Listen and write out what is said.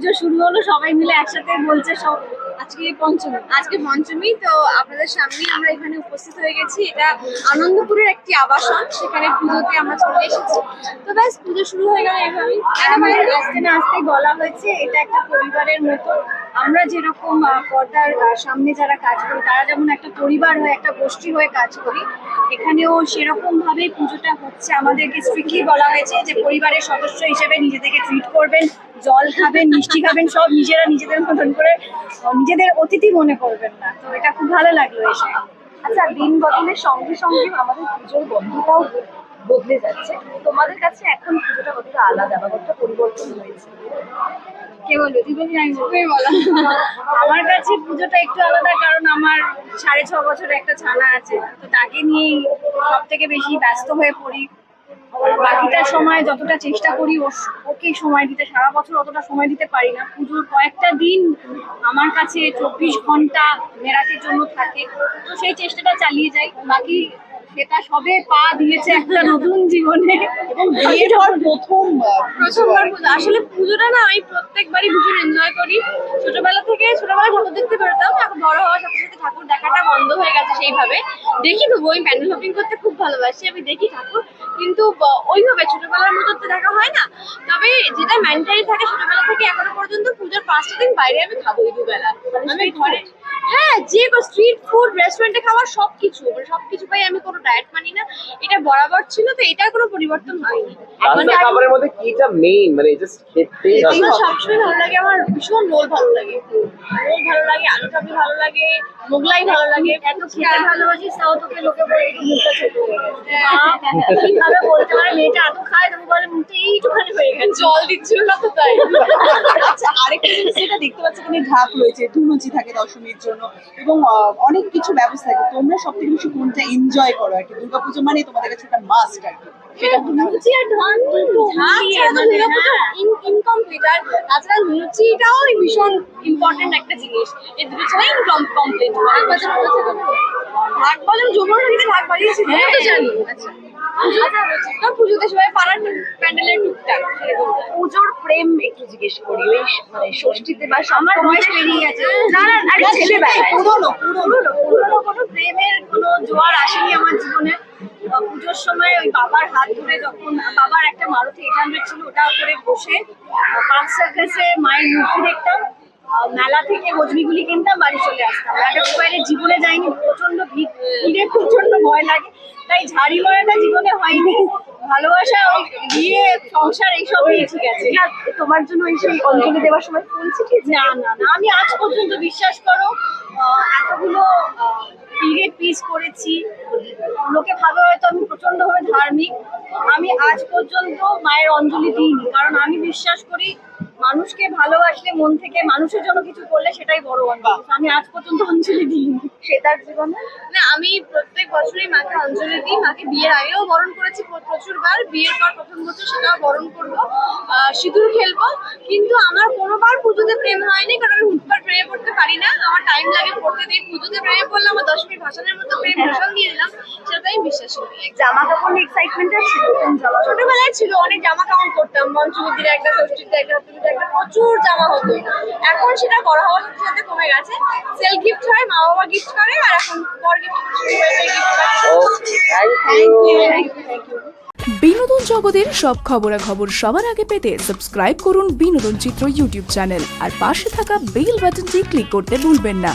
পুজো শুরু হলো সবাই মিলে একসাথে বলছে সব আজকে পঞ্চমী। আজকে পঞ্চমী তো আপনাদের সামনেই আমরা এখানে উপস্থিত হয়ে গেছি। এটা আনন্দপুরের একটি আবাসন সেখানে পুজোতে আমরা চলে এসেছি। তো ব্যাস পুজো শুরু হয়ে গেল আমাদের আস্তে না আস্তে বলা হয়েছে এটা একটা পরিবারের মতো। আমরা যেরকম পর্দার সামনে যারা কাজ করি তারা যেমন একটা পরিবার হয়ে একটা গোষ্ঠী হয়ে কাজ করি এখানেও সেরকম ভাবে পুজোটা হচ্ছে। আমাদেরকে স্ট্রিক্টলি বলা হয়েছে যে পরিবারের সদস্য হিসেবে নিজেদেরকে ট্রিট করবেন। জল খাবেন মিষ্টি খাবেন সব নিজেরা নিজেদের মতন করে নিজেদের অতিথি মনে করবেন না। তো এটা খুব ভালো লাগল এসে। আচ্ছা দিন বদলের সঙ্গে সঙ্গে আমাদের পুজোর বন্ধুটাও বদলে যাচ্ছে। তোমাদের কাছে এখন পুজোটা কতটা আলাদা বা কতটা পরিবর্তন হয়েছে? কে বলবে? তুই বলবি আমি বলব? তুমি আমার কাছে পুজোটা একটু আলাদা কারণ আমার সাড়ে ছ বছরের একটা ছানা আছে। তো তাকে নিয়েই সব থেকে বেশি ব্যস্ত হয়ে পড়ি। বাকিটা সময় যতটা চেষ্টা করি ওকে সময় দিতে সারা বছর অতটা সময় দিতে পারি না। পুজোর কয়েকটা দিন আমার কাছে চব্বিশ ঘণ্টা মেরাকের জন্য থাকে। তো সেই চেষ্টাটা চালিয়ে যাই। বাকি সেটা সবে পা দিয়েছে একটা নতুন জীবনে। প্রথম প্রথমবার আসলে পুজোটা না আমি প্রত্যেকবারই ভীষণ এনজয় করি। ছোটবেলা থেকে ছোটবেলায় ঠাকুর দেখতে বেরোতাম এখন বড় হওয়ার সাথে সাথে ঠাকুর দেখাটা বন্ধ হয়ে গেছে সেইভাবে। দেখি তো বই প্যান্ডেল হপিং করতে খুব ভালোবাসি আমি দেখি ঠাকুর। কিন্তু ওইভাবে ছোটবেলার মতো তো দেখা হয় না। তবে যেটা ম্যান্ডারি থাকে ছোটবেলা থেকে এখনও পর্যন্ত পুজোর পাঁচটা দিন বাইরে আমি খাবোই দুবেলা। আমি ঘরে হ্যাঁ যে স্ট্রিট ফুড রেস্টুরেন্টে খাওয়ার সবকিছু। মানে সবকিছু পাই আমি কোনো ডায়েট মানি না। এটা বরাবর ছিল তো এটার কোনো পরিবর্তন হয়নি। রাস্তা খাবারের মধ্যে কিটা মেইন মানে জাস্ট খেতে সবসময় ভালো লাগে আমার ভীষণ রোল ভালো লাগে। রোল ভালো লাগে আলু কাবলি ভালো লাগে মোগলাই ভালো লাগে এত খেতে ভালোবাসিস তাও তোকে লোকে বলে মুখটা ছোট হয়ে। কীভাবে বলতে পারে মেয়েটা এত খায় তবু এইটুখানি হয়ে গেছে। জল দিচ্ছিল না তো তাই। আচ্ছা আরেকটা জিনিস যেটা দেখতে পাচ্ছি এখানে ঢাক রয়েছে ধুনুচি থাকে দশমীর জন্য এবং অনেক কিছু ব্যবস্থা থাকে। তোমরা সব থেকে বেশি কোনটা এনজয় করো আর কি? দুর্গাপুজো মানে তোমাদের কাছে একটা মাস্ট আর কি। লুচি আর ধান কিন্তু ঢাক ছাড়া তো দুর্গাপুজো ইনকমপ্লিট আর তাছাড়া লুচিটাও ভীষণ ইম্পর্টেন্ট একটা জিনিস। এই দুটো ছাড়া ইনকমপ্লিট হ্যাঁ। তো জানি। আচ্ছা। পুজোতে সবাই পাড়ার প্যান্ডেলের টুকটাক পুজোর প্রেম একটু জিজ্ঞেস করি ওই মানে ষষ্ঠীতে বা আমার বয়স পেরিয়ে গেছে। না না আরে ছেলেবেলায় পুরোনো পুরোনো। পুরোনো কোনো প্রেমের কোনো জোয়ার আসেনি আমার জীবনে। পুজোর সময় ওই বাবার হাত ধরে যখন বাবার একটা মারুতি এইট হান্ড্রেড ছিল ওটা করে বসে পার্ক সার্কাসে মায়ের মূর্তি দেখতাম। মেলা থেকে গজনিগুলি কিনতাম বাড়ি চলে আসতাম। রাজা বাইরে জীবনে যাইনি প্রচণ্ড ভিড় প্রচণ্ড ভয় লাগে। তাই ঝাড়ি মারাটা জীবনে হয়নি। ভালোবাসা বিয়ে সংসার এইসবই ঠিক আছে। তোমার জন্য এই সেই অঞ্জলি দেওয়ার সময় ফুল ছিটিয়েছে না না না আমি আজ পর্যন্ত বিশ্বাস করো এতগুলো পিরিয়ড পিস করেছি। লোকে ভাবে হয়তো আমি প্রচণ্ড ভাবে ধার্মিক। আমি আজ পর্যন্ত মায়ের অঞ্জলি দিইনি কারণ আমি বিশ্বাস করি মানুষকে ভালোবাসলে মন থেকে মানুষের জন্য কিছু করলে সেটাই বড় অঞ্জলি আমি আজ পর্যন্ত অঞ্জলি দিইনি। সেটার জীবনে? না আমি প্রত্যেক বছরই মাকে অঞ্জলি দিই। মাকে বিয়ের আগেও বরণ করেছি প্র- প্রচুর বার বিয়ের পর প্রথম বছর সেটাও বরণ করব। সিঁদুর খেলব। কিন্তু আমার কোনোবার পুজোতে প্রেম হয়নি কারণ আমি হুটপাট প্রেমে পড়তে পারি না। আমার টাইম লাগে পড়তে দিই পুজোতে প্রেমে পড়লে আমার দশমী ভাষণের মতো প্রেম ভাষণ দিয়ে দিলাম। বিশ্বাস করি জামা কাপড় নিয়ে এক্সাইটমেন্ট আছে কাপড় ছোটবেলায় ছিল অনেক জামা কাউন্ট করতাম একটা ষষ্ঠীতে একটা সপ্তমীতে একটা প্রচুর জামা হতো। এখন সেটা বড় হওয়ার সাথে সাথে কমে গেছে। সেল গিফট হয় মা বাবা গিফট করে আর এখন বর গিফট ওকে থ্যাংক ইউ বিনোদন জগতের সব খবরাখবর সবার আগে পেতে সাবস্ক্রাইব করুন বিনোদন চিত্র ইউটিউব চ্যানেল আর পাশে থাকা বেল বাটনটি ক্লিক করতে ভুলবেন না।